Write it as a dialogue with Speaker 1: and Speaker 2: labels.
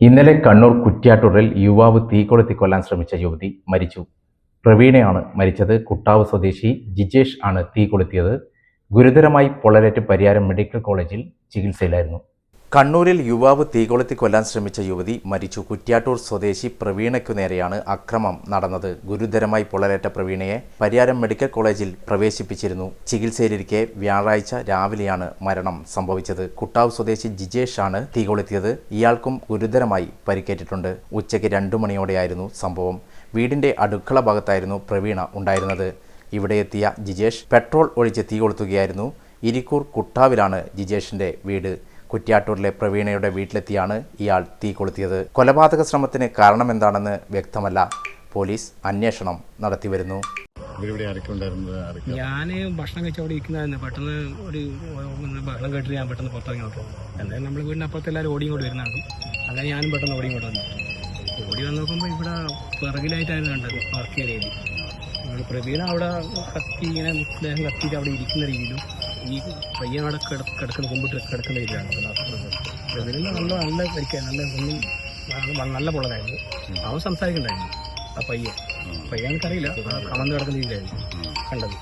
Speaker 1: ഇന്നലെ കണ്ണൂർ കുറ്റ്യാട്ടൂരിൽ യുവാവ് തീകൊളുത്തി കൊല്ലാൻ ശ്രമിച്ച യുവതി മരിച്ചു. പ്രവീണയാണ് മരിച്ചത്. കുട്ടാവ് സ്വദേശി ജിജേഷ് ആണ് തീ കൊളുത്തിയത് ഗുരുതരമായി പൊള്ളലേറ്റ് പരിയാരം മെഡിക്കൽ കോളേജിൽ ചികിത്സയിലായിരുന്നു. കണ്ണൂരിൽ യുവാവ് തീകൊളുത്തി കൊല്ലാൻ ശ്രമിച്ച യുവതി മരിച്ചു. കുറ്റ്യാട്ടൂർ സ്വദേശി പ്രവീണയ്ക്കു നേരെയാണ് അക്രമം നടന്നത്. ഗുരുതരമായി പൊള്ളലേറ്റ പ്രവീണയെ പരിയാരം മെഡിക്കൽ കോളേജിൽ പ്രവേശിപ്പിച്ചിരുന്നു. ചികിത്സയിലിരിക്കെ വ്യാഴാഴ്ച രാവിലെയാണ് മരണം സംഭവിച്ചത്. കുട്ടാവ് സ്വദേശി ജിജേഷ് ആണ് തീ ഇയാൾക്കും ഗുരുതരമായി പരിക്കേറ്റിട്ടുണ്ട്. ഉച്ചയ്ക്ക് രണ്ടു മണിയോടെയായിരുന്നു സംഭവം. വീടിന്റെ അടുക്കള ഭാഗത്തായിരുന്നു പ്രവീണ ഉണ്ടായിരുന്നത്. ഇവിടെ എത്തിയ ജിജേഷ് പെട്രോൾ ഒഴിച്ച് തീ കൊളുത്തുകയായിരുന്നു ഇരിക്കൂർ കുട്ടാവിലാണ് ജിജേഷിന്റെ വീട്. കുറ്റ്യാട്ടൂരിലെ പ്രവീണയുടെ വീട്ടിലെത്തിയാണ് ഇയാൾ തീ കൊളുത്തിയത്. കൊലപാതക ശ്രമത്തിന് കാരണമെന്താണെന്ന് വ്യക്തമല്ല. പോലീസ് അന്വേഷണം നടത്തിവരുന്നു
Speaker 2: ഞാൻ ഭക്ഷണം കഴിച്ച് അവിടെ ഇരിക്കുന്നതായിരുന്നു. പെട്ടെന്ന് ഒരു ബഹളം കേട്ടിട്ട് ഞാൻ പെട്ടെന്ന് പുറത്തിറങ്ങി നോക്കി എന്തായാലും നമ്മൾ വീടിന്റെ അപ്പുറത്ത് എല്ലാവരും ഓടി ഇങ്ങോട്ട് വരുന്നതാണ്. അങ്ങനെ ഞാനും പെട്ടെന്ന് ഓടി കൂടെ വന്നു. ഓടി വന്ന് നോക്കുമ്പോൾ ഇവിടെ പിറകിലായിട്ടായിരുന്നു കണ്ടത് വർക്ക് ചെയ്ത് പ്രവീണ അവിടെ കത്തി ഇങ്ങനെ ദേഹം കത്തിയിട്ട് അവിടെ ഇരിക്കുന്ന രീതിയിലും ഈ കിട- കിടക്കുന്ന കൊമ്പിട്ട് കിടക്കുന്ന രീതിയിലാണ് പ്രവീണിന് നല്ല നല്ല പരിക്കാൻ നല്ല ഒന്നും നല്ല- പൊള്ളതായിരുന്നു പൊള്ളലായിരുന്നു. അവൻ സംസാരിക്കണ്ടായിരുന്നു. ആ പയ്യൻ. പയ്യൻ എനിക്കറിയില്ല കമന്ന് കിടക്കുന്ന രീതിയിലായിരുന്നു കണ്ടത്.